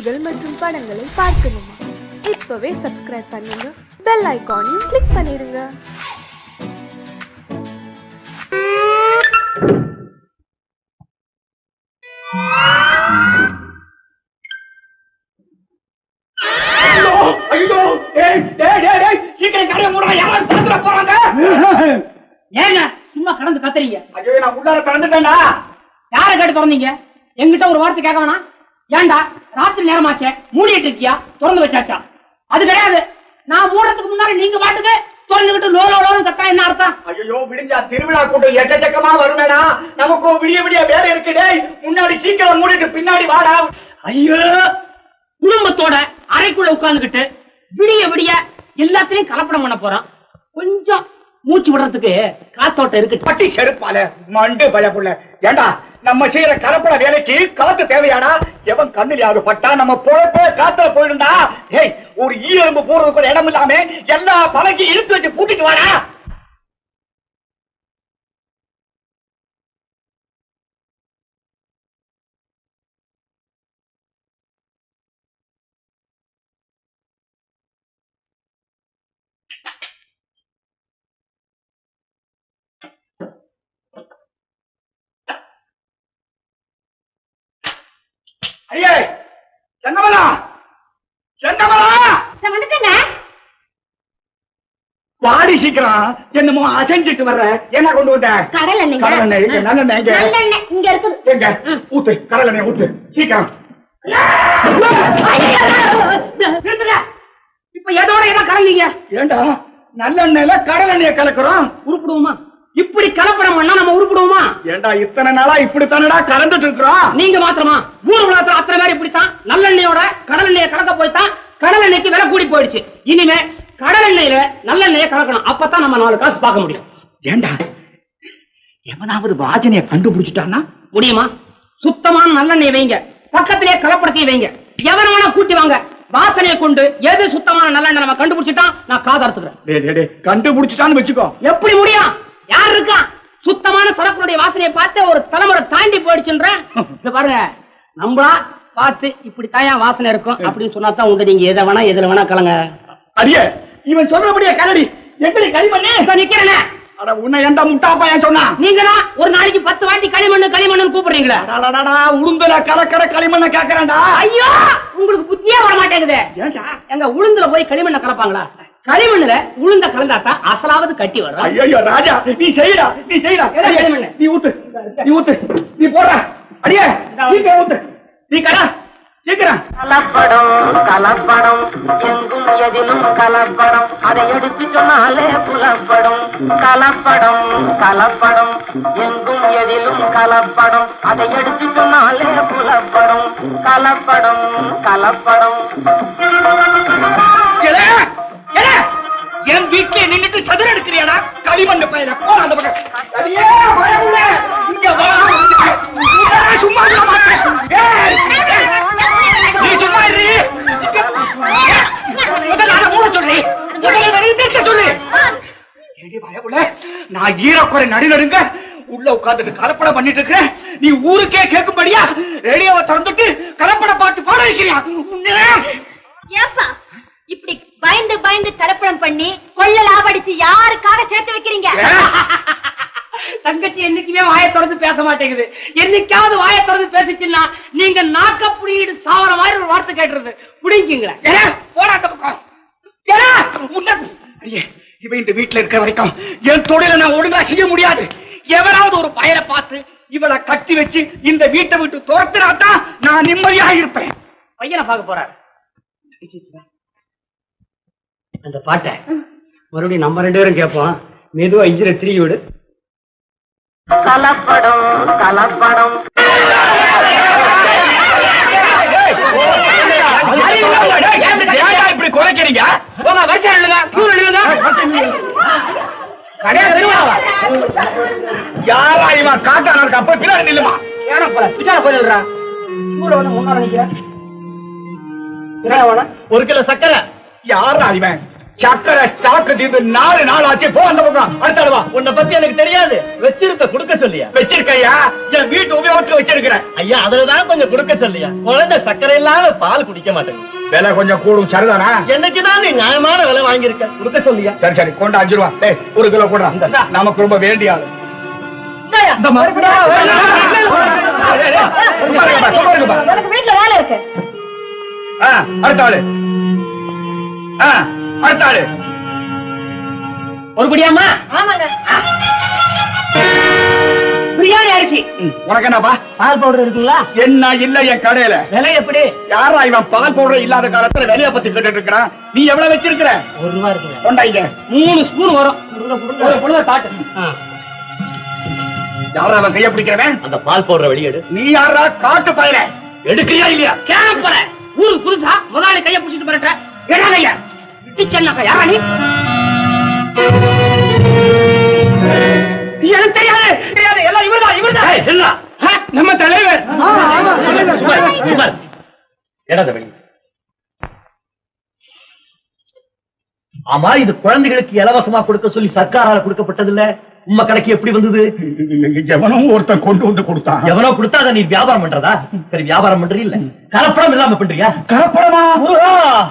பாடல்கள் மற்றும் படங்களை பார்க்கணுமா? இப்பவே சப்ஸ்கிரைப் பண்ணுங்க. பெல் ஐகானையும் கிளிக் பண்ணிருங்க. ஐயோ! ஐயோ! ஏய் டேய் டேய் டேய் சீக்கிரம் கடைய மூடுங்க. யாராவது பாத்துற போறாங்க. ஏங்க சும்மா கடந்து கத்துறீங்க. ஐயோ நான் உள்ளார கலந்துட்டேன்டா. யாரை கேட்டு திறந்தீங்க? என்கிட்ட ஒரு வார்த்தை கேட்க வேணாம். ஏன்டா? ராத்திரி நேரமாச்சே? மூடிட்டு இருக்கியா திறந்து வச்சாச்சா? அது கிடையாது. நான் மூடத்துக்கு முன்னாடி நீங்க பாட்டுக்கு திறந்துகிட்டு லோ லோ லோன்னு கத்தா என்ன அர்த்தம்? ஐயோ விடிஞ்சா திருவிழா கூட்டம் எக்கச்சக்கமா வருமேடா. நமக்கு விடிய விடிய வேலை இருக்கு டேய். முன்னாடி சீக்கிரம் மூடிட்டு பின்னாடி வாடா. ஐயோ! குடும்பத்தோட அறைக்குள்ள உட்கார்ந்துகிட்டு விடிய விடிய எல்லாத்துலயும் கலப்படம் பண்ண போறோம் கொஞ்சம் மூச்சு விடுறதுக்கு காத்தோட்டம் இருக்கு. பட்டி செருப்பால. மண்டு பயப்புள்ள ஏண்டா நம்ம செய்யற கலப்பட வேலைக்கு காத்து தேவையாடா? எவன் கண்ணில் பட்டா? நம்ம பொழப்பே காத்துல போயிருந்தா ஏய் ஒரு ஈ எறும்பு போறதுக்கு இடம் இல்லாம எல்லா பழகி இழுத்து வச்சு கூட்டிட்டு வாடா. வாடி சீக்கிரம். என்னமோ அசைஞ்சிட்டு வர்ற. என்ன கொண்டு வந்த? கடல் எங்க? நல்லெண்ணெய் எங்க? நல்லெண்ணெய் இங்க. இருக்குது எங்க? ஊத்து. கடலெண்ணெய் ஊத்து. சீக்கிரம். இப்ப எதோட என்ன கலந்தீங்க? ஏண்டா? நல்லெண்ணெயில கடலெண்ணெய கலக்குறோம். உருப்பிடுவோமா? இப்படி கலப்படம் பண்ணா நம்ம உருப்பிடுவோமா? ஏண்டா இத்தனை நாளா இப்படித்தானடா கலந்துட்டு இருக்கிறோம்? நீங்க மாத்திரமா? ஊர் உலகத்துல அத்தனை பேர் இப்படித்தான். நல்லெண்ணெயோட கடலெண்ணெய கலக்க போய்தான் கடலெண்ணெய்க்கு விலை கூடி போயிடுச்சு. இனிமே கடலெண்ணெயில நல்லெண்ணெய கலக்கணும். அப்பதான் நம்ம நாலு காசு பார்க்க முடியும். ஏண்டா? எவனாவது வாஜனைய கண்டுபிடிச்சிட்டான்னா? முடியுமா? சுத்தமான நல்லெண்ணெய் வைங்க. பக்கத்திலே கலப்படத்தையும் வைங்க. எவன வேணா கூட்டி வாங்க. வாசனையை கொண்டு எது சுத்தமான நல்லெண்ணெய் நம்ம கண்டுபிடிச்சிட்டான் நான் டேய், டேய், கண்டுபிடிச்சிட்டான்னு வச்சுக்கோ. எப்படி முடியும்? யார் இருக்கா? சுத்தமான சரக்குடைய வாசனையை பார்த்து ஒரு தலைமுறை தாண்டி போயிடுச்சுன்ற? பாருங்க. நம்மளா பார்த்து இப்படி தான் வாசனை இருக்கும் அப்படின்னு சொன்னா தான் உண்டு நீங்க எதை வேணா எதுல வேணா கலங்க. அடியே இவன் சொல்றபடியே கலடி எப்படி களிமண்ணு. இப்ப நிக்கிறேனே. அட உன்னை எந்த முட்டாப்பா ஏன் சொன்னா? நீங்க ஒரு நாளைக்கு பத்து வாட்டி களிமண்ணு களிமண்ணு கூப்பிடுறீங்களா. அடடடடா, உளுந்துல கலக்கற களிமண்ண கேக்குறேன்டா. ஐயோ! உங்களுக்கு புத்தியே வர மாட்டேங்குது எங்க உளுந்துல போய் களிமண்ணை கலப்பாங்களா? களிமண்ணுல உளுந்த கலந்தாத்தான் அசலாவது கட்டி வரும் ஐயோ ராஜா நீ செய்யடா நீ செய்யடா களிமண்ணு? நீ ஊத்து நீ ஊத்து நீ போடுற அடியே சீக்கிரம் ஊத்து. நீ கடா. கலப்படம் கலப்படம் எங்கும் எதிலும் கலப்படம். அதை எடுத்து சொன்னாலே புலப்படும். கலப்படம் கலப்படம் எங்கும் எதிலும் கலப்படம். அதை எடுத்து சொன்னாலே புலப்படும். கலப்படம் கலப்படம். என் வீட்டுல நின்னுட்டு சதுர எடுக்கிறியாடா? களிமண்ணு பையன. போற அந்த பக்கம். சும்மா நான் ஈரக்குறை நடுநடுங்க உள்ள உட்கார்ந்துட்டு கலப்படம் பண்ணிட்டு இருக்கிறேன் நீ ஊருக்கே கேட்கும்படியா ரேடியோவை திறந்துட்டு கலப்படம் பார்த்து பாட வைக்கிறியா? ஏப்பா இப்படி பயந்து பயந்து கலப்படம் பண்ணி கொள்ள லாபடிச்சு யாருக்காக சேர்த்து வைக்கிறீங்க? தங்கச்சி என்னைக்குமே வாயை திறந்து பேச மாட்டேங்குது. என்னைக்காவது வாயை திறந்து பேசிச்சுன்னா நீங்க நாக்க புடிங்கிட்டு சாவர மாதிரி ஒரு வார்த்தை கேட்டுறது. புடிங்கிங்களா அந்த பக்கம். இவன் இந்த வீட்டுல இருக்க வரைக்கும் என் தொழிலை நான் ஒழுங்கா செய்ய முடியாது எவனாவது ஒரு பயலை பார்த்து இவளை கட்டி வச்சு இந்த வீட்டை விட்டு துரத்துனாதான் நான் நிம்மதியாக இருப்பேன் பையனை பார்க்க போறாரு அந்த பாட்டை மறுபடியும் நம்ம ரெண்டு பேரும் கேட்போம் மெதுவா இஞ்சிர திரும்பி விடு கலப்படம் கலப்படம் ஏன்டா இப்படி குறைக்கிறீங்க போங்க வரிசை எழுதுங்க கியூ எழுதுங்க கடையா தெரியுமாவா? யாரா இவன்? காட்டான அப்ப பின்னாடி நில்லுமா. ஏன்னா போல பின்னால போயிடுறா கூட வந்து முன்னால நிக்கிறேன் ஒரு கிலோ சக்கரை யாரா இவன்? சக்கரை ஸ்டாக் தீர்ந்து நாலு நாள் ஆச்சு போ அந்த பக்கம் அடுத்த வா உன்னை பத்தி எனக்கு தெரியாது வச்சிருக்க கொடுக்க சொல்லியா வச்சிருக்கையா என் வீட்டு உபயோகத்துக்கு வச்சிருக்கிறேன் ஐயா அதுலதான் கொஞ்சம் கொடுக்க சொல்லியா குழந்தை சக்கரை இல்லாம பால் குடிக்க மாட்டேங்க விலை கொஞ்சம் கூடும் சரிதானா என்னைக்கு தான் நீ நியாயமான விலை வாங்கியிருக்க கொடுக்க சொல்லியா சரி சரி கொண்டு அஞ்சு ரூபா டேய் ஒரு கிலோ கூட நமக்கு ரொம்ப வேண்டிய ஆளு இந்த எனக்கு வீட்டுல வேலை இருக்கு ஆ, அடுத்த ஆளு ஆ, அடுத்த ஆளு ஒரு குடியாமா ஆமாங்க. பிரியாணி அரிசி. உனக்கு என்னப்பா? பால் பவுடர் இருக்குங்களா? என்ன இல்ல என் கடையில? விலை எப்படி? யாரா இவன் பால் பவுடர் இல்லாத காலத்துல வெளிய பத்தி கேட்டு இருக்கிறான்? நீ எவ்வளவு வச்சிருக்கிற? ஒரு ரூபா இருக்குங்க. கொண்டாங்க மூணு ஸ்பூன் வரும். காட்டு. யாரா அவன் கைய பிடிக்கிறவன்? அந்த பால் போடுற வெளியேடு நீ யாரா? காட்டு பயிர எடுக்கிறியா இல்லையா? கேட்க போறேன். ஊருக்கு புதுசா முதலாளி கைய பிடிச்சிட்டு போறட்ட எடாதையா எனக்கு தெரியாது தெரியாது எல்லாம் இவர்தான் இவர்தான். நம்ம தலைவர். எடாத வெளியே ஆமா இது? குழந்தைகளுக்கு இலவசமா கொடுக்க சொல்லி சர்க்காரால கொடுக்கப்பட்டது இல்ல உம்ம கடைக்கு எப்படி வந்தது? எவனும் ஒருத்தன் கொண்டு வந்து கொடுத்தான். எவனோ கொடுத்தா அதை நீ வியாபாரம் பண்றதா? சரி வியாபாரம் பண்றீ இல்ல. கலப்படம் இல்லாம பண்றியா? கலப்படமா?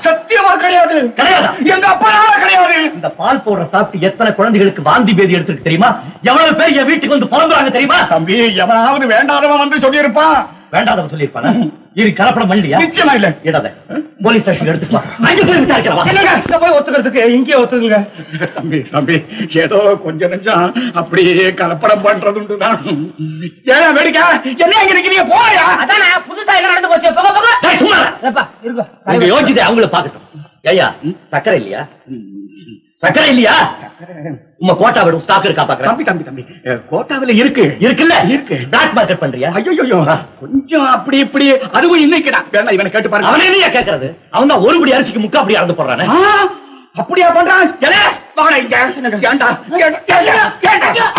சத்தியமா கிடையாது. கிடையாதா? எங்க அப்பனால கிடையாது. இந்த பால் போடுற சாப்பிட்டு எத்தனை குழந்தைகளுக்கு வாந்தி பேதி எடுத்துருக்கு தெரியுமா? எவ்வளவு பேர் என் வீட்டுக்கு வந்து புலம்புறாங்க தெரியுமா? தம்பி எவனாவது வேண்டாதவன் வந்து சொல்லியிருப்பான். வேண்டாம் சொல்லியிருப்பான? இரு கலப்படம் பண்ணலையா நிச்சயமா இல்ல. இடாத போலீஸ் ஸ்டேஷன் எடுத்துட்டு வா. அங்க போய் விசாரிக்கிறவா என்னங்க? இங்க போய் ஒத்துக்கிறதுக்கு இங்கே ஒத்துக்குங்க. தம்பி தம்பி ஏதோ கொஞ்ச நிமிஷம் அப்படியே கலப்படம் பண்றதுண்டுதான் ஏன் வேடிக்கை? என்ன இங்க இருக்கிறீங்க போயா? அதானே புதுசா என்ன நடந்து போச்சு? போக போக. டேய், சும்மா. இரு. ஏப்பா, இருங்க. உங்க யோசிச்சு அவங்கள பாக்கட்டும் ஐயா சக்கரை இல்லையா? சக்கரை இல்லையா? உங்க கோட்டா விடும் ஸ்டாக் இருக்கா பாக்குறேன் தம்பி தம்பி. தம்பி கோட்டாவில இருக்கு. இருக்குல்ல? இருக்கு. பிளாக் மார்க்கெட் பண்றியா? ஐயோ கொஞ்சம் அப்படி இப்படி அதுவும் இன்னைக்குதான் வேணா இவனை கேட்டு பாருங்க. அவனே கேக்குறது? அவன் தான் ஒரு படி அரிசிக்கு முக்கா அப்படி அறந்து போடுறானே. அப்படியா பண்றான்? வாடா இங்க. ஏன்டா,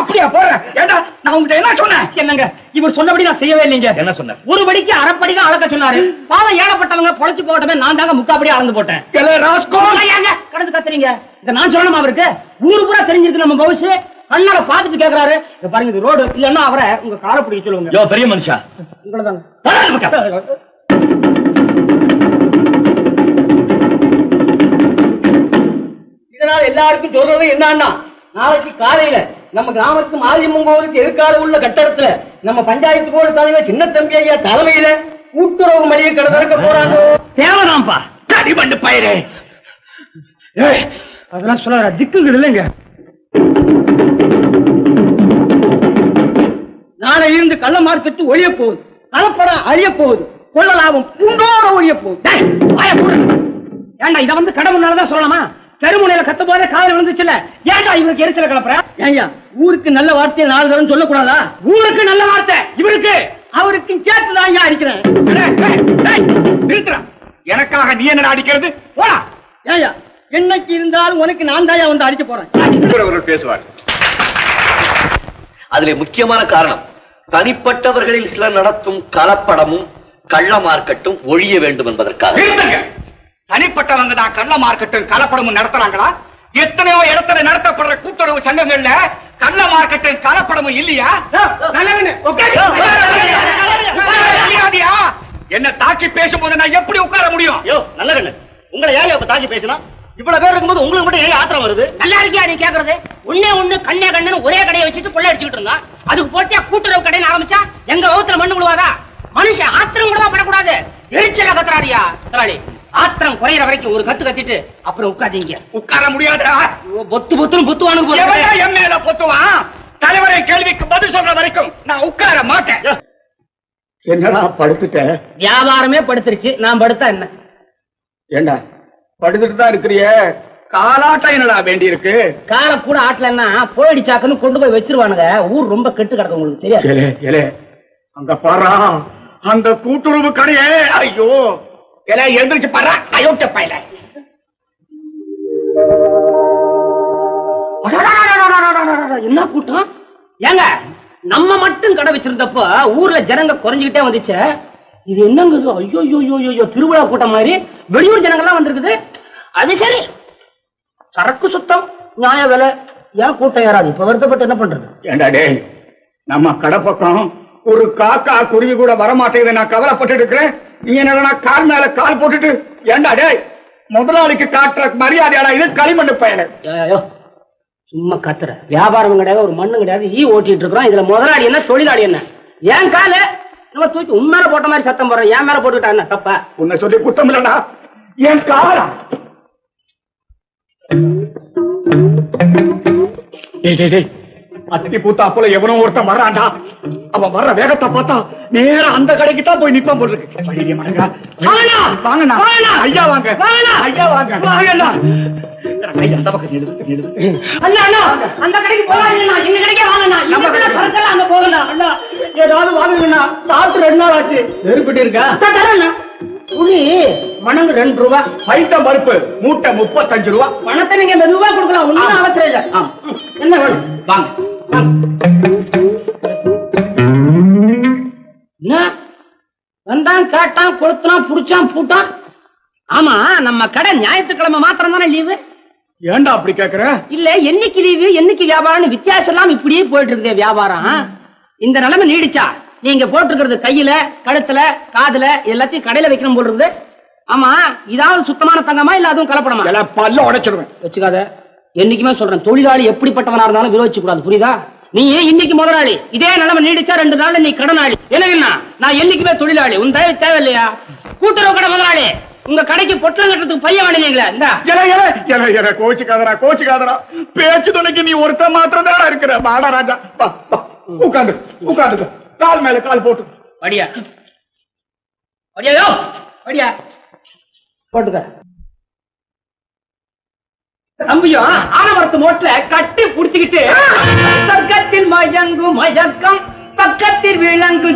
அப்படியா போற? ஏன்டா நான் உங்ககிட்ட என்ன சொன்னேன் என்னங்க? இவர் சொன்னபடி நான் செய்யவே இல்லைங்க. என்ன சொன்ன? ஒரு படிக்கு அரைப்படி தான் அளக்க சொன்னாரு பாவம் ஏழப்பட்டவங்க பொழைச்சு போகட்டமே நான் தாங்க முக்காப்படி அளந்து போட்டேன். கடந்து கத்துறீங்க? இத நான் சொல்லணுமா அவருக்கு? ஊரு பூரா தெரிஞ்சிருக்கு நம்ம பவுஸ் கண்ணால பாத்துட்டு கேக்குறாரு. பாருங்க இது ரோடு. இல்லன்னா அவரை உங்க காரை பிடிக்க சொல்லுங்க. யோ பெரிய மனுஷா. உங்களதாங்க. நாள் எல்லாருக்கும் சொல்றது என்னன்னா நாளைக்கு காலையில நம்ம கிராமத்து மாரியம்மன் கோவிலுக்கு எதிர்கால உள்ள கட்டடத்துல நம்ம பஞ்சாயத்து போர்டு தலைவர் சின்ன தம்பி ஐயா தலைமையில கூட்டுறவு மளிகை கடை திறக்க போறாங்க தேவைதான்ப்பா பண்ணு பயிரே அதெல்லாம் சொல்ல திக்குங்கள் இல்லைங்க. நாளை இருந்து கள்ள மார்க்கெட்டு ஒழிய போகுது. கலப்பட அழிய போகுது. கொள்ள லாபம் பூண்டோட ஒழிய போகுது ஏண்டா இதை வந்து கடவுள்னாலதான் சொல்லலாமா? தெருமுனையில கத்த போதே காதல் விழுந்துச்சுல. ஏன்டா இவருக்கு எரிச்சல கலப்புற? ஏன்யா ஊருக்கு நல்ல வார்த்தையை நாலு தரம் சொல்லக்கூடாதா? ஊருக்கு நல்ல வார்த்தை. இவருக்கு? அவருக்கு சேர்த்து தான் ஐயா அடிக்கிறேன். எனக்காக நீ என்ன அடிக்கிறது? போடா. ஏன்யா என்னைக்கு இருந்தாலும் உனக்கு நான் தாயா வந்து அடிக்க போறேன். பேசுவார். அதுல முக்கியமான காரணம் தனிப்பட்டவர்களில் சிலர் நடத்தும் கலப்படமும் கள்ள மார்க்கெட்டும் ஒழிய வேண்டும் என்பதற்காக. தனிப்பட்டவங்க தான் கள்ள மார்க்கெட்டும் கலப்படமும் நடத்துறாங்களா? எத்தனையோ இடத்துல நடத்தப்படுற கூட்டுறவு சங்கங்கள்ல கள்ள மார்க்கெட்டும் கலப்படமும் இல்லையா? என்ன தாக்கி பேசும்போது நான் எப்படி உட்கார முடியும்? நல்ல உங்களை யார் இப்ப தாக்கி பேசினா? இவ்வளவு பேர் இருக்கும்போது உங்களுக்கு மட்டும் ஏன் ஆத்திரம் வருது? நல்லா இருக்கியா நீ கேக்குறது? ஒண்ணே ஒண்ணு கண்ணே கண்ணு ஒரே கடையை வச்சுட்டு கொள்ளை அடிச்சுட்டு இருந்தான் அதுக்கு போட்டியா கூட்டுறவு கடைன்னு ஆரம்பிச்சா? எங்க வகுத்துல மண்ணு விழுவாதா? மனுஷன் ஆத்திரம் கூட படக்கூடாது. எரிச்சல கத்துறாடியா ஆத்திரம் குறையிற வரைக்கும் ஒரு கத்து கத்திட்டு அப்புறம் உட்காதீங்க உட்கார முடியாதா. ஐயோ, பொத்து பொத்துன்னு போல. என் மேல பொத்துவான்? தலைவரை கேள்விக்கு பதில் சொல்ற வரைக்கும் நான் உட்கார மாட்டேன். என்னடா படுத்துட்ட? வியாபாரமே படுத்துருச்சு. நான் படுத்தா என்ன? ஏண்டா? படுத்துட்டு தான் இருக்கிறிய. காலாட்டம் என்னடா வேண்டி இருக்கு காலை கூட ஆட்டலன்னா போயிடி சாக்குன்னு கொண்டு போய் வச்சிருவானுங்க. ஊர் ரொம்ப கெட்டு கிடக்கும் உங்களுக்கு தெரியாது. அங்க பாரா. அந்த கூட்டுறவு கடையே ஐயோ. எல்லாம் எழுந்திரிச்சு பாரு அயோக்கிய பயில. என்ன கூட்டம் ஏங்க நம்ம மட்டும் கடை வச்சிருந்தப்ப ஊர்ல ஜனங்க குறைஞ்சுக்கிட்டே வந்துச்சு இது என்னங்க ஐயோ ஐயோ ஐயோ திருவிழா கூட்டம் மாதிரி வெளியூர் ஜனங்கள்லாம் வந்திருக்குது. அது சரி. சரக்கு சுத்தம் நியாய விலை. ஏன் கூட்டம் ஏறாது? இப்ப வருத்தப்பட்டு என்ன பண்றது? ஏண்டா டே நம்ம கடை பக்கம் ஒரு காக்கா குருவி கூட வரமாட்டேங்குது. நான் கவலைப்பட்டு இருக்கிறேன். நீ என்னடா கால் மேல கால் போட்டுட்டு ஏண்டா டேய் முதலாளிக்கு காட்டுற மரியாதையாடா இது களிமண்ணு பயல. ஐயோ சும்மா கத்துற. வியாபாரம் கிடையாது ஒரு மண்ணு கிடையாது ஈ ஓட்டிட்டு இருக்கிறோம். இதுல முதலாளி என்ன தொழிலாளி என்ன? ஏன் காலு? நம்ம தூக்கி உன் மேல போட்ட மாதிரி சத்தம் போடுறோம். என் மேல போட்டுக்கிட்டா என்ன தப்பா? உன்னை சொல்லி குத்தம் இல்லடா. என் காலா. டேய் டேய் டேய். அத்தி பூத்தா போல எவனோ ஒருத்தன் வர்றான்டா. அவன் வர்ற வேகத்தை பார்த்தா நேரா அந்த கடைக்கு தான் போய் நிப்பான் போல இருக்கு. ஐயா வாங்க. ஐயா வாங்க. ஏதாவது வாங்குங்கண்ணா. சாப்பிட்டு ரெண்டு நாள் ஆச்சு. நெருப்பிட்டு இருக்கா? புளி மணங்கு ரெண்டு ரூபா. பைத்தம் பருப்பு மூட்டை முப்பத்தஞ்சு ரூபா. பணத்தை நீங்க இந்த ரூபா கொடுக்கலாம். ஆ. அவசரம் இல்ல. என்ன வேணும்? வாங்க. வந்தான் கேட்டான் கொளுத்துனான் புடிச்சான் பூட்டான். ஆமா நம்ம கடை ஞாயிற்றுக்கிழமை மாத்திரம் தானே லீவு? ஏன்டா அப்படி கேக்குற? இல்ல என்னைக்கு லீவு என்னைக்கு வியாபாரம்னு வித்தியாசம் இல்லாம இப்படியே போயிட்டு இருக்குது வியாபாரம் இந்த நிலைமை நீடிச்சா? நீங்க போட்டிருக்கிறது கையில கழுத்துல காதுல எல்லாத்தையும் கடையில வைக்கணும் போல் இருக்குது. ஆமா இதாவது சுத்தமான தங்கமா இல்ல அதுவும் கலப்படமா? எல்லாம் பல்ல உடைச்சிருவேன். வச்சுக்காத. என்னைக்குமே சொல்றேன் தொழிலாளி எப்படிப்பட்டவனா இருந்தாலும் விரோதிச்சு கூடாது புரியுதா? நீ ஏன் இன்னைக்கு முதலாளி? இதே நிலைமை நீடிச்சா ரெண்டு நாள் நீ கடனாளி. என்ன நான் என்னைக்குமே தொழிலாளி. உன் தயவு தேவையில்லையா? கூட்டுறவு கடை முதலாளி. உங்க கடைக்கு பொட்டலம் கட்டுறதுக்கு பையன் வேணுங்களா இந்த. கோச்சுக்காதடா கோச்சுக்காதடா. பேச்சு துணைக்கு நீ ஒருத்த மாத்திரம் தான் இருக்கிற. வாடா ராஜா. உட்காந்து உட்காந்து கால் மேல கால் போட்டு. படியா. படியாயோ படியா. போட்டுக்க. தம்பியும் ஆனவரத்து மோட்ல கட்டி புடிச்சுக்கிட்டு சொர்க்கத்தில் மயங்கும் மயக்கம் பக்கத்தில் விளங்கு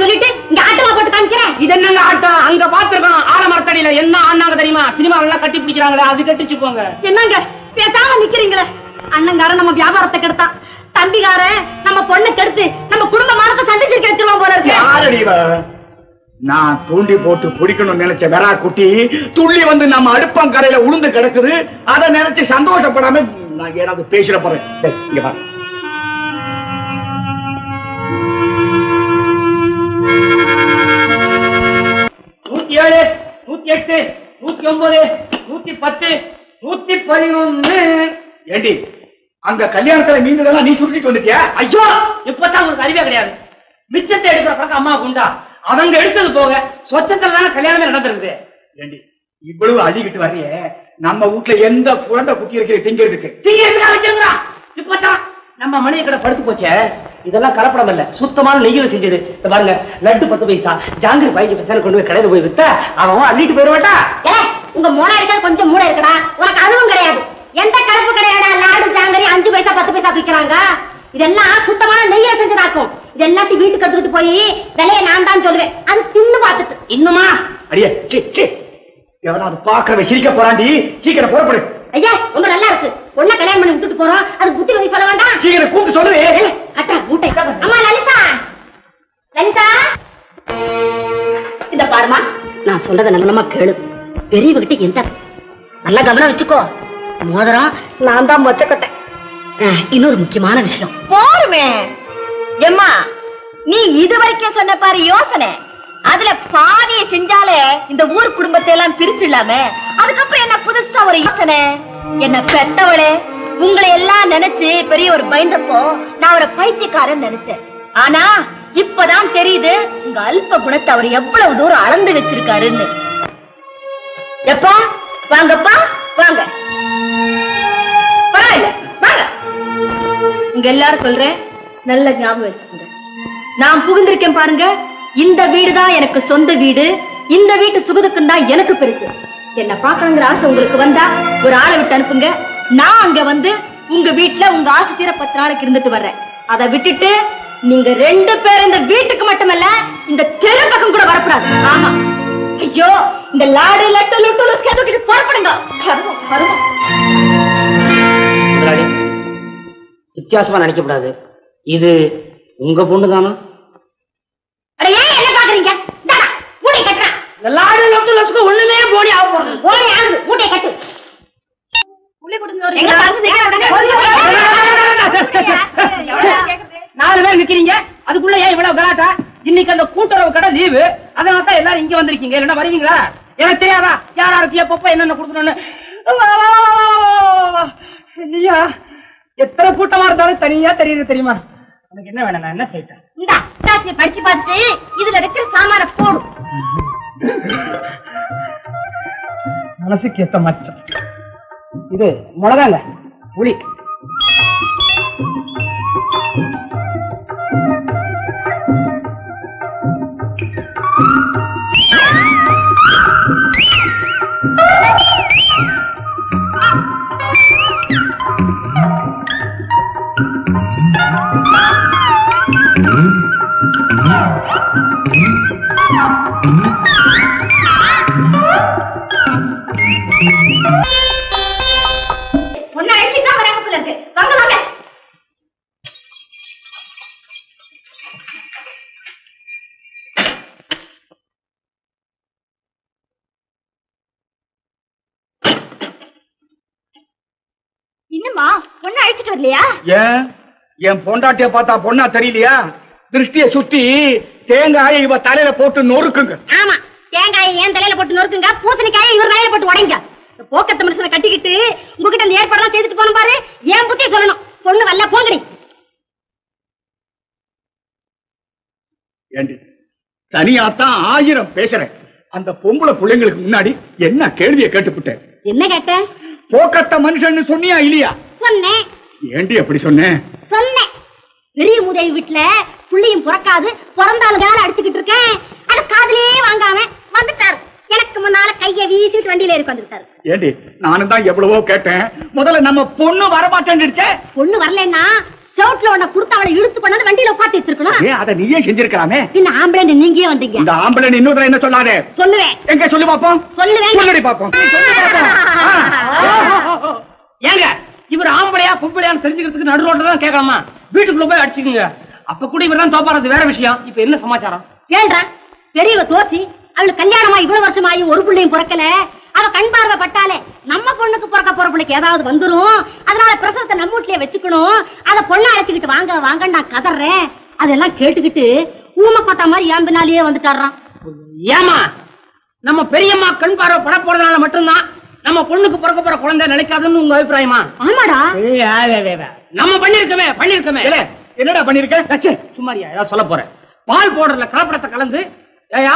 சொல்லிட்டு இங்க ஆட்டமா போட்டு காமிக்கிறேன். இது என்னங்க அங்க பாத்துருக்கோம் ஆலமரத்தடியில என்ன ஆனாங்க தெரியுமா? சினிமா எல்லாம் கட்டி பிடிக்கிறாங்களே அது கட்டிச்சு போங்க என்னங்க பேசாம நிக்கிறீங்களே. அண்ணங்காரன் நம்ம வியாபாரத்தை கெடுத்தான் தம்பிகாரன் நம்ம பொண்ணை கெடுத்து நம்ம குடும்ப மானத்தை சந்திச்சு கெடுத்துருவோம் போல இருக்கு? நான் தூண்டி போட்டு பிடிக்கணும்னு நினைச்ச வெறா குட்டி துள்ளி வந்து நம்ம அடுப்பங்கரையில உளுந்து கிடக்குது. அதை நினைச்சு சந்தோஷப்படாம நான் ஏதாவது பேசுற போறேன். இங்க நூத்தி ஏழு நூத்தி எட்டு நூத்தி ஒன்பது நூத்தி பத்து நூத்தி பதினொன்னு ஏண்டி அங்க கல்யாணத்துல மீன்களெல்லாம் நீ சுருட்டிட்டு வந்துட்டியா? ஐயோ! இப்பதான் உங்களுக்கு அறிவே கிடையாது. மிச்சத்தை எடுக்கிற பக்கம் அம்மா உண்டா? அவங்க எடுத்தது போக சொச்சத்துல கல்யாணமே நடந்திருக்குது. ஏண்டி இவ்வளவு அழிக்கிட்டு வரைய நம்ம வீட்ல எந்த குழந்தை குட்டி இருக்கிற இருக்கு? திங்க எதுக்காக வச்சுங்கிறா இப்பதான் நம்ம மளிகை கடை படுத்து போச்சே. இதெல்லாம் கலப்படம் இல்ல. சுத்தமான நெய்யில செஞ்சது. இந்த பாருங்க லட்டு பத்து பைசா ஜாங்கிரி பதினஞ்சு பைசா கொண்டு போய் கடையில போய் வித்தா அவன் அள்ளிட்டு போயிருவாட்டா உங்க மூளை இருக்கா கொஞ்சம் மூளை இருக்கடா. உனக்கு அதுவும் கிடையாது. எந்த கலப்பு கிடையாடா லாடு ஜாங்கிரி அஞ்சு பைசா பத்து பைசா விக்கிறாங்க. இதெல்லாம் சுத்தமான நெய்யா செஞ்சதாக்கும். எல்லாத்தையும் வீட்டுக்கு எடுத்துட்டு போய் விலையை நான் தான் சொல்லுவேன். அது தின்னு பார்த்துட்டு. இன்னுமா? அடியே சீ, சீ. எவனாவது பாக்குறவன் சிரிக்க போறாண்டி சீக்கிரம் புறப்படு ஐயா ரொம்ப நல்லா இருக்கு. பொண்ணை கல்யாணம் பண்ணி விட்டுட்டு போறோம். அது புத்தி வகை சொல்ல வேண்டாம். சீக்கிரம் கூப்பிட்டு சொல்லுவே. அட்டா மூட்டை. அம்மா லலிதா. லலிதா. இத பாருமா நான் சொல்றத நல்லமா கேளு. பெரியவகிட்ட எந்த நல்லா கவனம் வச்சுக்கோ. மோதிரம் நான் தான் மொச்சக்கட்டேன் இன்னொரு முக்கியமான விஷயம். போருமே. எம்மா நீ இது வரைக்கும் சொன்ன பாரு யோசனை. அதுல பாதியை செஞ்சாலே இந்த ஊர் குடும்பத்தை எல்லாம் பிரிச்சிடலாமே. அதுக்கப்புறம் என்ன புதுசா ஒரு யோசனை? என்ன பெத்தவளே உங்களை எல்லாம் நினைச்சு பெரிய ஒரு பயந்தப்போ நான் ஒரு பைத்தியக்காரன் நினைச்சேன். ஆனா இப்பதான் தெரியுது உங்க அல்ப குணத்தை அவர் எவ்வளவு தூரம் அளந்து வச்சிருக்காருன்னு. எப்பா வாங்கப்பா வாங்க. பரவாயில்ல வாங்க. உங்க எல்லாரும் சொல்றேன் நல்ல ஞாபகம் வச்சுக்கோங்க. நான் புகுந்திருக்கேன் பாருங்க. இந்த வீடு தான் எனக்கு சொந்த வீடு. இந்த வீட்டு சுகதுக்கம் தான் எனக்கு பெருசு. என்ன பாக்கணுங்கிற ஆசை உங்களுக்கு வந்தா ஒரு ஆளை விட்டு அனுப்புங்க. நான் அங்க வந்து உங்க வீட்டுல உங்க ஆசை தீர பத்து நாளைக்கு இருந்துட்டு வர்றேன். அதை விட்டுட்டு நீங்க ரெண்டு பேரும் இந்த வீட்டுக்கு மட்டுமல்ல இந்த தெரு பக்கம் கூட வரக்கூடாது. ஆமா. ஐயோ இந்த லாடு லட்டு லுட்டு லுஸ்கே தூக்கிட்டு புறப்படுங்க வித்தியாசமா நினைக்க கூடாது இது உங்க பொண்ணு தானா ஒண்ணுமே போடி ஆக போறது போனே ஆகுது மூட்டை எங்க வந்து சீக்கிரம் உடனே நாலு பேர் நிக்கிறீங்க. அதுக்குள்ள ஏன் இவ்வளவு கலாட்டா இன்னைக்கு அந்த கூட்டுறவு கடை லீவு. அதனால தான் எல்லாரும் இங்க வந்திருக்கீங்க. இல்லைன்னா வருவீங்களா? எனக்கு தெரியாதா? யார் யாருக்கு எப்பப்ப என்னென்ன கொடுக்கணும்னு? எத்தனை கூட்டமா இருந்தாலும் தனியா தெரியுது தெரியுமா? உனக்கு என்ன வேணும் நான் என்ன செய்யட்டேன் படிச்சு பார்த்து இதுல இருக்கிற சாமான போடும் மனசுக்கு ஏத்த மச்சம். இது மிளகாங்க புளி. ஏன்? என் பொண்டாட்டிய பார்த்தா பொண்ணா தெரியலையா? திருஷ்டிய சுத்தி தேங்காயை இவ தலையில போட்டு நொறுக்குங்க. ஆமா. தேங்காயை ஏன் தலையில போட்டு நொறுக்குங்க. பூசணிக்காயை இவர் தலையில போட்டு உடைங்க. போக்கத்த மனுஷனை கட்டிக்கிட்டு உங்ககிட்ட இந்த ஏற்பாடெல்லாம் செய்துட்டு போன பாரு. ஏன் புத்தி சொல்லணும். பொண்ணு வரல போங்கடி. ஏண்டி? தனியாத்தான் ஆயிரம் பேசுறேன். அந்த பொம்பளை பிள்ளைங்களுக்கு முன்னாடி என்ன கேள்வியை கேட்டுப்புட்டேன். என்ன கேட்ட? போக்கத்த மனுஷன்னு சொன்னியா இல்லையா? சொன்னேன். ஏண்டி அப்படி சொன்னேன் சொன்னேன் பெரிய மூதேவி வீட்டுல புள்ளையும் பிறக்காது பிறந்தாலும் கால அடிச்சுக்கிட்டு இருக்கேன். அது காதுலயே வாங்காம வந்துட்டாரு. எனக்கு முன்னால கைய வீசிட்டு வண்டியில ஏறி வந்துட்டாரு ஏண்டி நானும் தான் எவ்வளவோ கேட்டேன். முதல்ல நம்ம பொண்ணு வரமாட்டேன்னுச்சே பொண்ணு வரலன்னா செவுட்ல உன்னை கொடுத்து அவளை இழுத்து கொண்டாந்து வண்டியில உட்காந்து வச்சிருக்கணும். ஏன் அதை நீயே செஞ்சிருக்கலாமே? பின்ன ஆம்பளை நீங்க வந்தீங்க. இந்த ஆம்பளை இன்னொரு என்ன சொல்லாதே? சொல்லுவேன். எங்க சொல்லி பாப்போம் சொல்லுவேன். சொல்லடி பாப்போம். ஏங்க இவர் ஆம்பளையா பொம்பளையான்னு தெரிஞ்சுக்கிறதுக்கு நடு ரோட்ல தான் கேட்கலாமா? வீட்டுக்குள்ள போய் அடிச்சுக்கோங்க. அப்ப கூட இவர் தான் தோப்பாறது வேற விஷயம். இப்ப என்ன சமாச்சாரம்? ஏன்றா? பெரியவ தோசி அவளுக்கு கல்யாணமா இவ்வளவு வருஷமாயி ஒரு பிள்ளையும் பிறக்கல. அவ கண் பார்வை பட்டாலே நம்ம பொண்ணுக்கு பிறக்க போற பிள்ளைக்கு ஏதாவது வந்துரும். அதனால பிரசவத்தை நம்ம வீட்லயே வச்சுக்கணும். அத பொண்ணை அழைச்சுக்கிட்டு வாங்க வாங்க நான் கதறேன். அதெல்லாம் கேட்டுக்கிட்டு ஊமை பார்த்தா மாதிரி ஏன் பின்னாலேயே வந்துட்டாராம் ஏமா நம்ம பெரியம்மா கண் பார்வை பட போறதுனால மட்டும்தான் நம்ம பொண்ணுக்கு பிறக்க போற குழந்தை நினைக்காதுன்னு உங்க அபிப்பிராயமா? ஆமாடா. நம்ம பண்ணிருக்கமே பண்ணிருக்கமே. என்னடா பண்ணிருக்க? சும்மாரியா ஏதாவது சொல்ல போறேன். பால் போடுறதுல கலப்படத்தை கலந்து ஏயா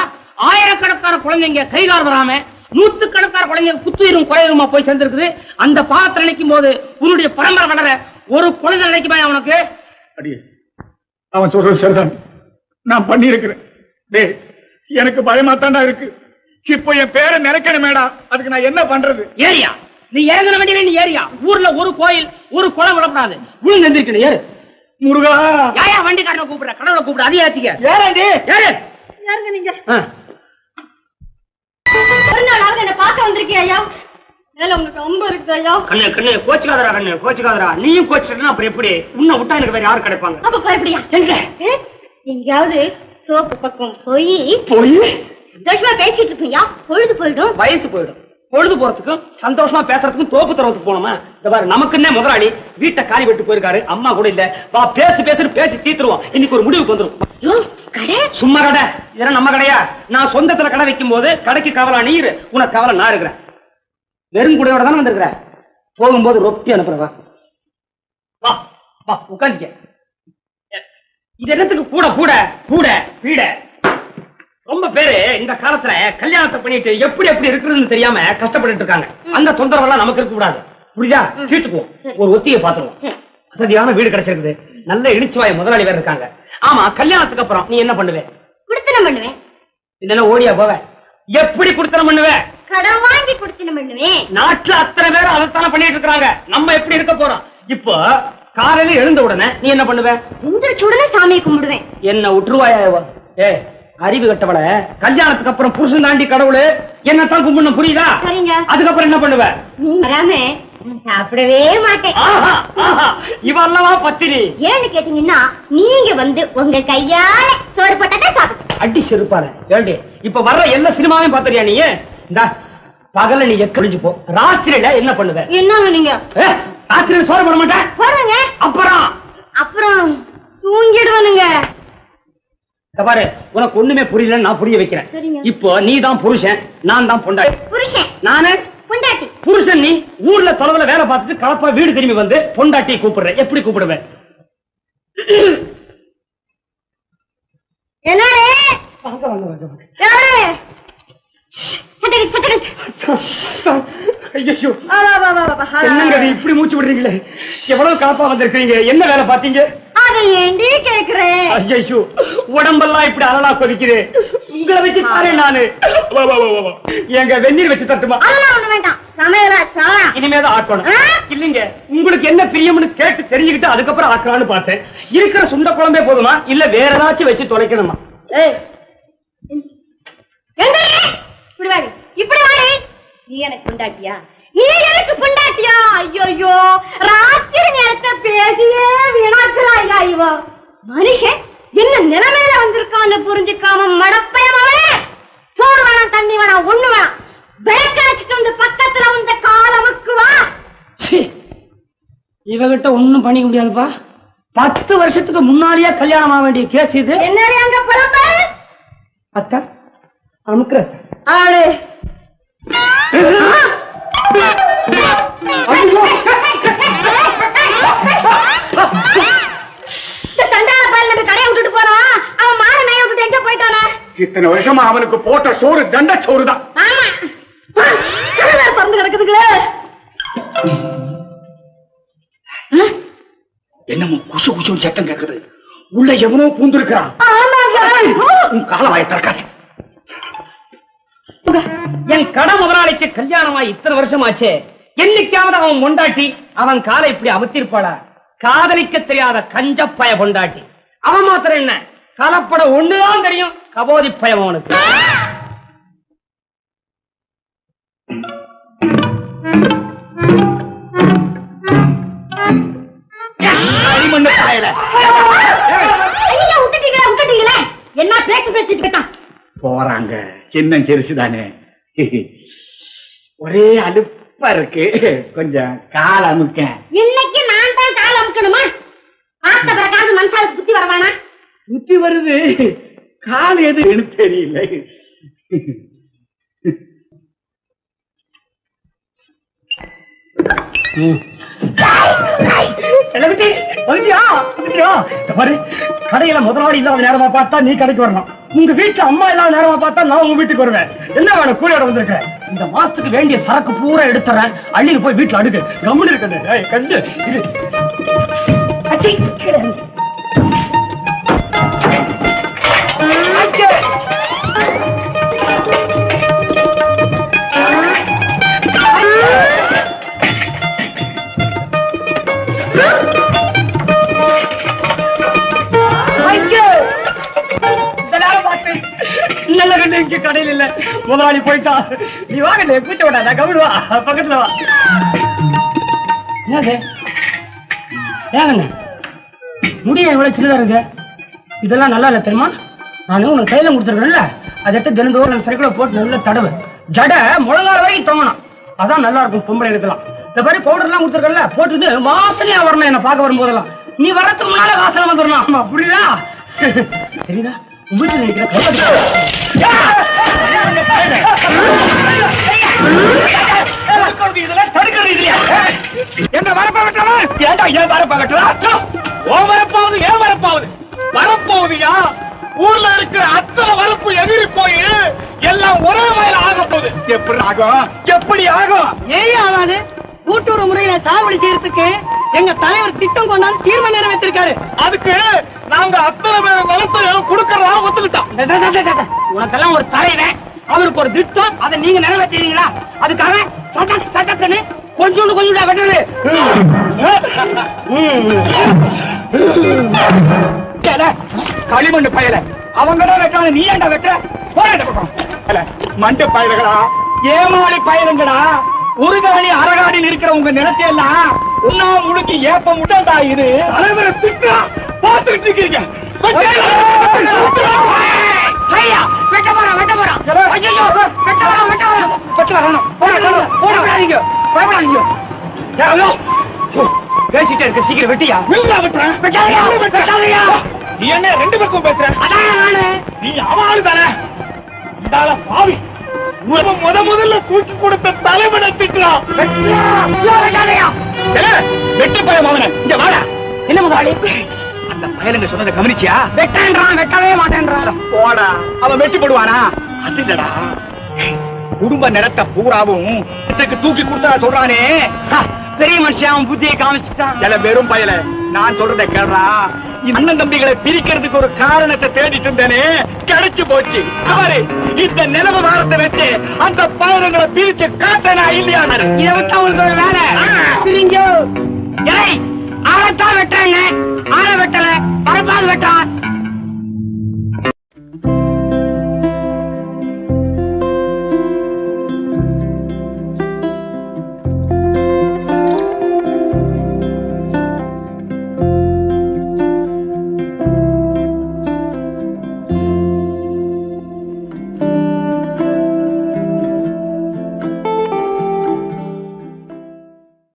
ஆயிரக்கணக்கான குழந்தைங்க கைகால் வராம நூத்துக்கணக்கான குழந்தைங்க குத்துயிரும் குறையுமா போய் சேர்ந்திருக்குது. அந்த பாவத்தை நினைக்கும் போது உன்னுடைய பரம்பரை வளர ஒரு குழந்தை நினைக்குமா உனக்கு அடியே அவன் சொல்றது சரிதான். நான் பண்ணியிருக்கிறேன். டேய் எனக்கு பயமா இருக்கு. இப்போ என் பேரை நினைக்கணுமேடா அதுக்கு நான் என்ன பண்றது? ஏரியா. நீ ஏறின வண்டியில நீ ஏரியா ஊர்ல ஒரு கோயில் ஒரு குளம் விடக்கூடாது விழுந்து எந்திரிக்கணும் ஏறு. முருகா. யாயா வண்டிக்காரனை கூப்பிடுற. கடவுளை கூப்பிடு அதையே ஏத்திக்க. ஏறாண்டி ஏறு. யாருங்க நீங்க. ஒரு நாளாவது என்ன பார்க்க வந்திருக்கீங்க ஐயா? மேல உங்களுக்கு அம்பு இருக்குது ஐயா. கண்ணு கண்ணு கோச்சுக்காதரா கண்ணு கோச்சுக்காதரா நீயும் கோச்சுனா அப்புறம் எப்படி? உன்னை விட்டா எனக்கு வேற யாரு கிடைப்பாங்க? அப்ப பயப்படியா எங்க? எங்கேயாவது சோப்பு பக்கம் போய் போய்? சந்தோஷமா பேசிட்டு இருப்பீங்க? பொழுது போயிடும். வயசு போயிடும். பொழுது போறதுக்கும் சந்தோஷமா பேசுறதுக்கும் தோப்பு தரத்துக்கு போனோமா? இந்த பாரு நமக்குன்னே முதலாளி வீட்டை காலி விட்டு போயிருக்காரு. அம்மா கூட இல்ல. வா பேசு பேசுன்னு பேசி தீத்துருவோம். இன்னைக்கு ஒரு முடிவுக்கு வந்துரும். ஐயோ, கடை? சும்மா கடை. இதெல்லாம் நம்ம கடையா? நான் சொந்தத்துல கடை வைக்கும் போது கடைக்கு கவலை நீர் உனக்கு கவலை நான் இருக்கிறேன். வெறும் கூடையோட தானே வந்திருக்கிற? போகும்போது ரொட்டி அனுப்புறவா வா வா உட்காந்துக்க. இது என்னத்துக்கு கூட கூட கூட பீட. ரொம்ப பேரு இந்த காலத்துல கல்யாணத்தை பண்ணிட்டு எப்படி எப்படி இருக்குன்னு தெரியாம கஷ்டப்பட்டுட்டு இருக்காங்க. அந்த தொந்தரவெல்லாம் நமக்கு இருக்க கூடாது. புரியுதா? சீட்டுக்குவோம் ஒரு ஒத்தியை பாத்துருவோம் வசதியான வீடு கிடைச்சிருக்குது. நல்ல இடிச்சுவாய் முதலாளி வேற இருக்காங்க. ஆமா கல்யாணத்துக்கு அப்புறம் நீ என்ன பண்ணுவே? குடுத்தனம் பண்ணுவேன் இல்லன்னா ஓடியா போவ? எப்படி குடுத்தனம் பண்ணுவே? கடன் வாங்கி குடுத்தனம் பண்ணுவேன் நாட்டுல அத்தனை பேரும் அதைத்தானே பண்ணிட்டு இருக்காங்க நம்ம எப்படி இருக்க போறோம்? இப்போ காலையில எழுந்த உடனே நீ என்ன பண்ணுவ? இந்த சுடல சாமியை கும்பிடுவேன். என்ன விட்டுருவாயா இவ? அறிவு கட்டவள கல்யாணத்துக்கு அப்புறம் புருஷன் தாண்டி கடவுளு என்னத்தான் கும்பிடணும் புரியுதா? சரிங்க. அதுக்கப்புறம் என்ன பண்ணுவ? வராம சாப்பிடவே மாட்டேன். ஆஹா, ஆஹா, இவ அல்லவா பத்தினி? ஏன்னு கேட்டீங்கன்னா நீங்க வந்து உங்க கையால சோறு போட்டாதான் சாப்பிட்டு அடி செருப்பாரு ஏண்டி? இப்ப வர்ற எல்லா சினிமாவையும் பாத்துறியா நீ? இந்த பகல நீ எக்கடிஞ்சு போ. ராத்திரியில என்ன பண்ணுவ? என்னங்க நீங்க? ஏ, ராத்திரி சோறு போட மாட்டேன் போடுங்க அப்புறம்? அப்புறம் தூங்கிடுவானுங்க. பாரு உனக்கு ஒண்ணுமே புரியல நான் புரிய வைக்கிறேன். இப்போ நீ தான் புருஷன் நான் தான் பொண்டாட்டி. புருஷன். நானு? பொண்டாட்டி. புருஷன் நீ? ஊர்ல தொலைவுல வேலை பார்த்துட்டு கலப்பா வீடு திரும்பி வந்து பொண்டாட்டியை கூப்பிடுற எப்படி கூப்பிடுவேன்? இப்படி மூச்சு விடுறீங்களே? எவ்வளவு கலப்பா வந்திருக்கீங்க என்ன வேலை பார்த்தீங்க? ஏண்டி கேக்குறேன் ஐயோ உடம்பெல்லாம் இப்படி அனலா கொதிக்குது. உங்களை வச்சு தானே நானு. வா, வா, வா, வா, வா. எங்க வெந்நீர் வச்சு தட்டுமா அதெல்லாம் ஒண்ணு வேண்டாம். சமையலாச்சா இனிமேதான் ஆக்கணும். ஆ? இல்லைங்க உங்களுக்கு என்ன பிரியம்னு கேட்டு தெரிஞ்சுக்கிட்டு அதுக்கப்புறம் ஆக்கலாம்னு பார்த்தேன். இருக்கிற சுண்ட குழம்பே போதுமா? இல்ல வேற ஏதாச்சும் வச்சு தொலைக்கணுமா. இப்படி வாடி. இப்படி வாடி. நீ எனக்கு நீ எனக்கு பொண்டாட்டியா? ஐயோ ராத்திரி நேரத்தை பேசியே வீணாக்குறாயா இவ. மனுஷன் என்ன நிலைமையில வந்திருக்கான்னு புரிஞ்சுக்காம மடப்பயமாவே சோறு வேணாம் தண்ணி வேணாம் ஒண்ணு வேணாம். விளக்க வச்சுட்டு வந்து பக்கத்துல வந்த காலமுக்கு வா. இவகிட்ட ஒண்ணும் பண்ணிக்க முடியாதுப்பா. பத்து வருஷத்துக்கு முன்னாலேயே கல்யாணம் ஆக வேண்டிய கேஸ் இது. என்னடி அங்க புலம்ப? அத்தா அமுக்குற. ஆளு. இத்தனை வருஷமா அவனுக்கு போட்ட சோறு தண்ட சோறு தான் ஆமா கழுதை பறந்து கிடக்குதுங்களே என்னமோ குசு குசு சத்தம் கேக்குது. உள்ள எவனோ பூந்திருக்கிறான். உன் கால வாயை திறக்காதே. என் கடை முதலாளிக்கு கல்யாணமா இத்தனை வருஷமாச்சே. என்னைக்காவது அவன் கொண்டாட்டி அவன் காலை இப்படி அமுத்திருப்பாளா காதலிக்க தெரியாத கஞ்ச பய கொண்டாட்டி அவன் மாத்திரம் என்ன? கலப்பட ஒண்ணுதான் தெரியும் கபோதி பயம் அவனுக்கு. என்ன பேச்சு பேசிட்டு போறாங்க. சின்ன சிரிச்சுதானே ஒரே அலுப்பா இருக்கு. கொஞ்சம் கால் அமுக்க இன்னைக்கு நான் தான் கால் அமுக்கணுமா? ஆத்த பிறகாவது மனுஷாளுக்கு புத்தி வரவானா? சுத்தி வருது. கால் எதுன்னு தெரியல. கிளம்பிட்டு, பாரு, கடையில முதலாளி இல்லாத நேரமா பார்த்தா நீ கடைக்கு வரணும். உங்க வீட்டுல அம்மா இல்லாத நேரமா பார்த்தா நான் உங்க வீட்டுக்கு வருவேன். என்ன வேணும்? கூலியோட வந்திருக்கிறேன் இந்த மாசத்துக்கு வேண்டிய சரக்கு பூரா எடுத்துறேன். அள்ளிட்டு போய் வீட்டுல அடுக்கு. கம்முன்னு இருக்குது முதலாளி போயிட்டா. நீ வாங்க கூச்ச விடாத கவிடு வா. பக்கத்துல வா. ஏங்க? முடிய எவ்வளவு சின்னதா இருக்கு? இதெல்லாம் நல்லா இல்ல தெரியுமா? நான் உனக்கு கையில கொடுத்துருக்கேன்ல அதை எடுத்து தினந்தோறும் நம்ம சைக்கிள போட்டு நல்ல தடவு. ஜட முழங்கால வரைக்கும் தொங்கணும். அதான் நல்லா இருக்கும் பொம்பளை எடுக்கலாம் இந்த மாதிரி பவுடர் எல்லாம் கொடுத்துருக்கல போட்டுட்டு வாசனையா வரணும் என்ன பார்க்க வரும்போதெல்லாம். நீ வரத்துக்கு முன்னால வாசனை வந்துடணும். ஆமா புரியுதா? தெரியுதா உங்க வீட்டுல நினைக்கிற என்ன வரப்பா வெட்டணும் ஏண்டா ஏன் வரப்ப வெட்டலாம் ஓ வரப்பாவது ஏன் வரப்பாவது வரப்போகுதுயா ஊர்ல இருக்கிற அத்தனை வரப்பு எதிரி போய் எல்லாம் ஒரே வயல ஆக போகுது எப்படி ஆகும் எப்படி ஆகும் ஏன் ஆகாது கூட்டுறவு முறையில சாகுபடி செய்யறதுக்கு எங்க தலைவர் திட்டம் கொண்டாந்து தீர்மானம் நிறைவேற்றிருக்காரு. அதுக்கு நாங்க அத்தனை பேர் வளர்த்து கொடுக்கறதா ஒத்துக்கிட்டோம். உனக்கெல்லாம் ஒரு தலைவன். அவருக்கு ஒரு திட்டம். அதை நீங்க நிறைவேற்றீங்களா அதுக்காக சட்டக் சட்டக்குன்னு கொஞ்சோண்டு கொஞ்சோண்டா வெட்டுறது. ஏல, களிமண்ணு பயல. அவங்க தான் வெட்டாங்க நீ ஏன்டா வெட்ட இந்த பக்கம். மண்டு பயல்களா? ஏமாளி பயலுங்கடா. ஒரு காணி அரகாடியில் இருக்கிற உங்க நிலத்தை எல்லாம் உன்னா முழுக்கி ஏப்ப முட்டா இது? தலைவரை திட்டா பார்த்துட்டு இருக்கீங்க. பேசிட்டே இருக்க சீக்கிரம் வெட்டியா? என்ன ரெண்டு பக்கம் பேசுற? நீ அவள் தானே? இந்தால பாவி. முத முதல்ல தூக்கி கொடுத்த தலைவனை திட்டுறான் வெட்டு போய மகன. இங்க வாடா. என்ன முதலாளி? அந்த பயலுங்க சொன்னதை கவனிச்சியா? வெட்டான்றான் வெட்டவே மாட்டேன்றான். போடா. அவன் வெட்டி போடுவானா? அது இல்லடா. குடும்ப நிலத்தை பூராவும் இதுக்கு தூக்கி கொடுத்தா சொல்றானே. ஹ, பெரிய மனுஷன் அவன் புத்தியை காமிச்சிட்டான். எல வெறும் பயல. நான் சொல்றதை கேள்றா. இந்த அண்ணன் தம்பிகளை பிரிக்கிறதுக்கு ஒரு காரணத்தை தேடிட்டு இருந்தேனே. கிடைச்சு போச்சு. பாரு. இந்த நிலவு வாரத்தை வச்சு அந்த பயணங்களை பிரிச்சு காட்டனா இல்லையா இதை ஒரு வேலை. ஆளைத்தான் வெட்டுறாங்க. ஆளை வெட்டல. பரப்பாது வெட்டான்